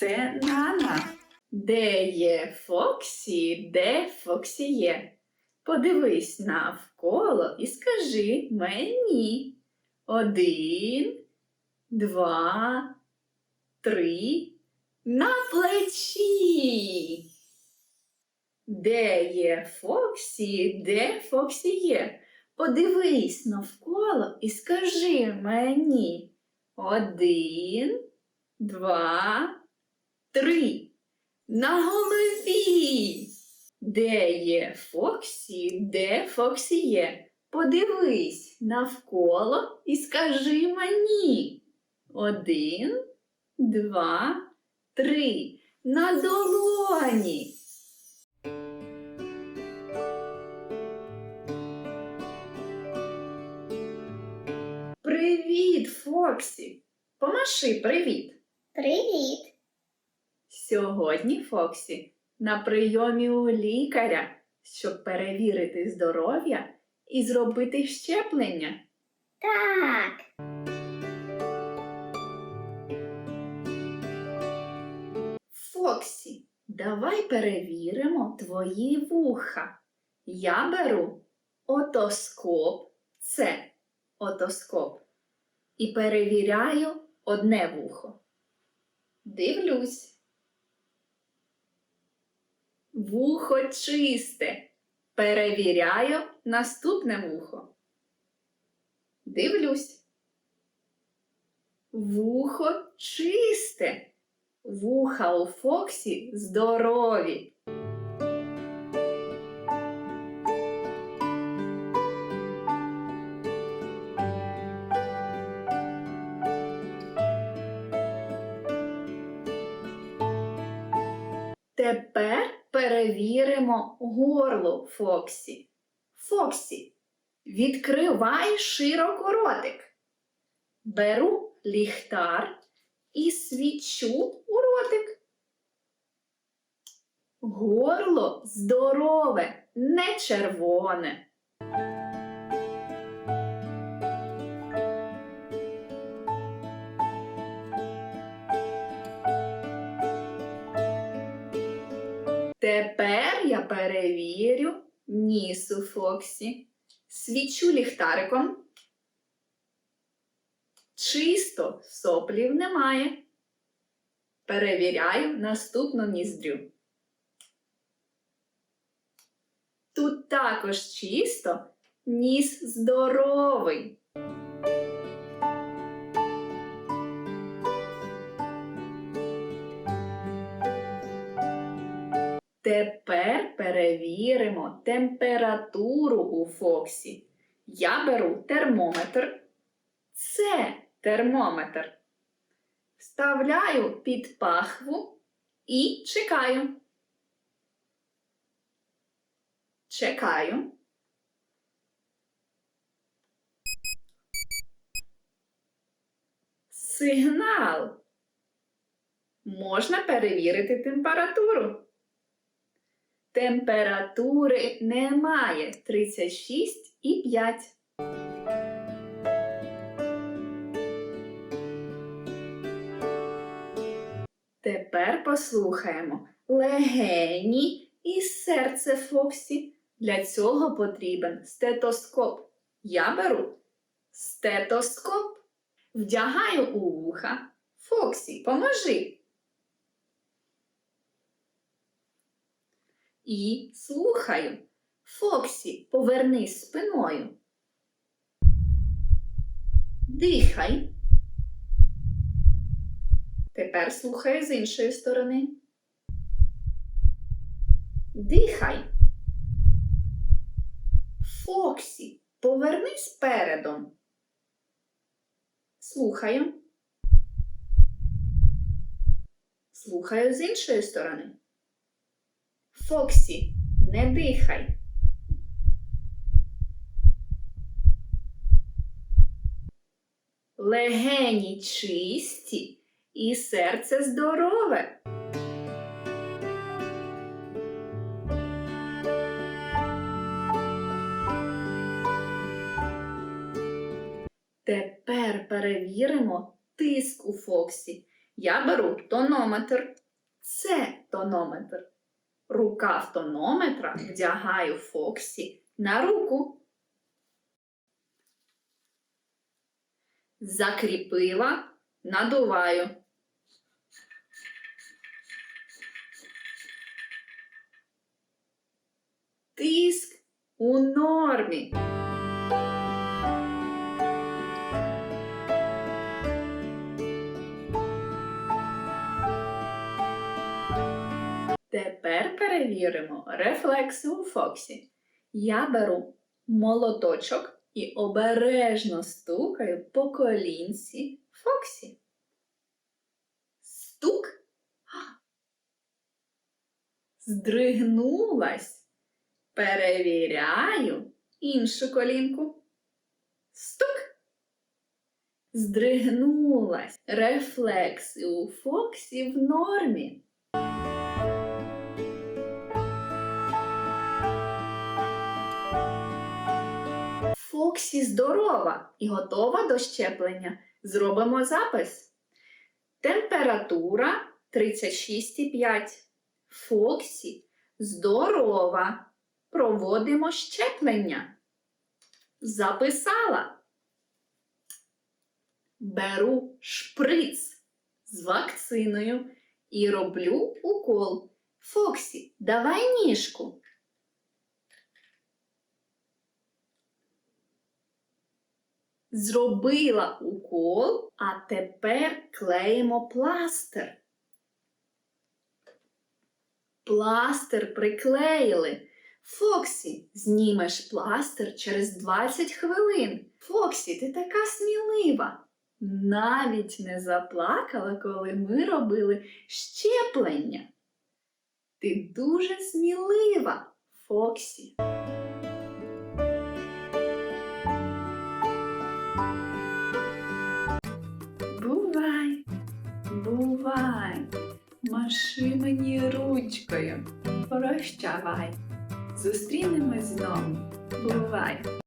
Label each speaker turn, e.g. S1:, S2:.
S1: Це Нана. Де є Фоксі, де Фоксі є? Подивись навколо і скажи мені. Один, два, три. На плечі. Де є Фоксі, де Фоксі є? Подивись навколо і скажи мені. Один, два, три. На голові. Де є Фоксі, де Фоксі є? Подивись навколо і скажи мені. Один, два, три. На долоні. Привіт, Фоксі. Помаши привіт.
S2: Привіт!
S1: Сьогодні Фоксі на прийомі у лікаря, щоб перевірити здоров'я і зробити щеплення.
S2: Так,
S1: Фоксі, давай перевіримо твої вуха. Я беру отоскоп, це отоскоп, і перевіряю одне вухо. Дивлюсь. Вухо чисте. Перевіряю наступне вухо. Дивлюсь. Вухо чисте. Вуха у Фоксі здорові. Тепер перевіримо горло Фоксі. Фоксі, відкривай широко ротик. Беру ліхтар і свічу у ротик. Горло здорове, не червоне. Тепер я перевірю ніс у Фоксі. Свічу ліхтариком. Чисто соплів немає. Перевіряю наступну ніздрю. Тут також чисто, ніс здоровий. Тепер перевіримо температуру у Фоксі. Я беру термометр. Це термометр. Вставляю під пахву і чекаю. Чекаю. Сигнал. Можна перевірити температуру. Температури немає 36,5. Тепер послухаємо легені і серце Фоксі. Для цього потрібен стетоскоп. Я беру стетоскоп, вдягаю у вуха. Фоксі, поможи. І слухаю. Фоксі, повернись спиною. Дихай. Тепер слухай з іншої сторони. Дихай. Фоксі, повернись передом. Слухаю. Слухаю з іншої сторони. Фоксі, не дихай. Легені чисті і серце здорове. Тепер перевіримо тиск у Фоксі. Я беру тонометр. Це тонометр. Рукав автонометра вдягаю Фоксі на руку. Закріпила, надуваю. Тиск у нормі. Перевіримо рефлекси у Фоксі. Я беру молоточок і обережно стукаю по колінці Фоксі. Стук. Здригнулась. Перевіряю іншу колінку. Стук. Здригнулась. Рефлекси у Фоксі в нормі. Фоксі здорова і готова до щеплення. Зробимо запис. Температура 36,5. Фоксі здорова. Проводимо щеплення. Записала. Беру шприц з вакциною і роблю укол. Фоксі, давай ніжку. Зробила укол, а тепер клеїмо пластир. Пластир приклеїли. Фоксі, знімеш пластир через 20 хвилин. Фоксі, ти така смілива. Навіть не заплакала, коли ми робили щеплення. Ти дуже смілива, Фоксі. Бувай, маши мені ручкою, прощавай. Зустрінемось знову. Бувай.